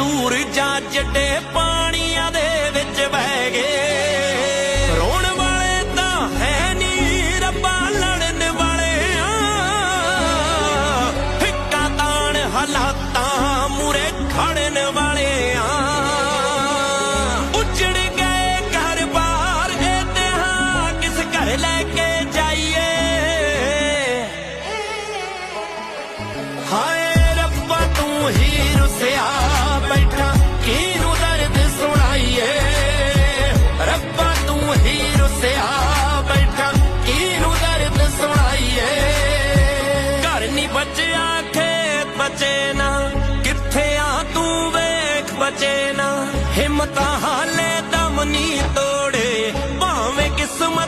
ਸੂਰਜਾਂ ਜੱਡੇ ਪਾਣੀਆਂ ਦੇ ਵਿੱਚ ਬਹਿ ਗਏ। ਰੋਣ ਵਾਲੇ ਤਾਂ ਹੈ ਨਹੀਂ ਰੱਬਾ, ਲੜਨ ਵਾਲੇ ਆ ਫਿੱਕਾ ਤਾਣ ਹਾਲਾਤਾਂ ਮੂਰੇ ਖੜਨ ਵਾਲੇ ਆ ਉੱਜੜ ਗਏ ਘਰ ਬਾਹਰ, ਇਹ ਤੇ ਹਾਂ ਕਿਸ ਘਰ ਲੈ ਕੇ ਜਾਈਏ। ਹਾਏ ਰੱਬਾ, ਤੂੰ ਹੀ ਬਚਿਆ ਖੇਤ ਬਚੇ ਨਾ। ਕਿੱਥੇ ਆ ਤੂੰ ਵੇਖ ਬਚੇ ਨਾ। ਹਿੰਮਤਾਂ ਹਾਲੇ ਦਮ ਨਹੀਂ ਤੋੜੇ। ਭਾਵੇਂ ਕਿਸਮਤ